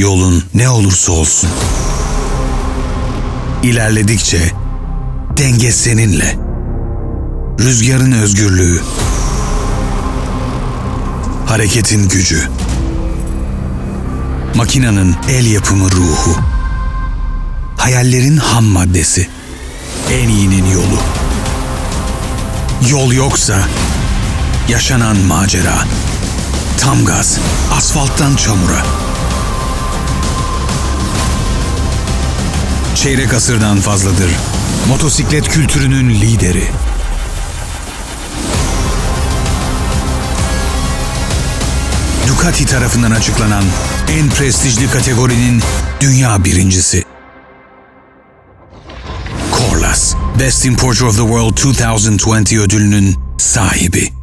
Yolun ne olursa olsun. İlerledikçe denge seninle. Rüzgarın özgürlüğü. Hareketin gücü. Makinanın el yapımı ruhu. Hayallerin ham maddesi. En iyinin yolu. Yol yoksa yaşanan macera. Tam gaz, asfalttan çamura. Çeyrek asırdan fazladır. Motosiklet kültürünün lideri. Ducati tarafından açıklanan en prestijli kategorinin dünya birincisi. Corlas, Best Importer of the World 2020 ödülünün sahibi.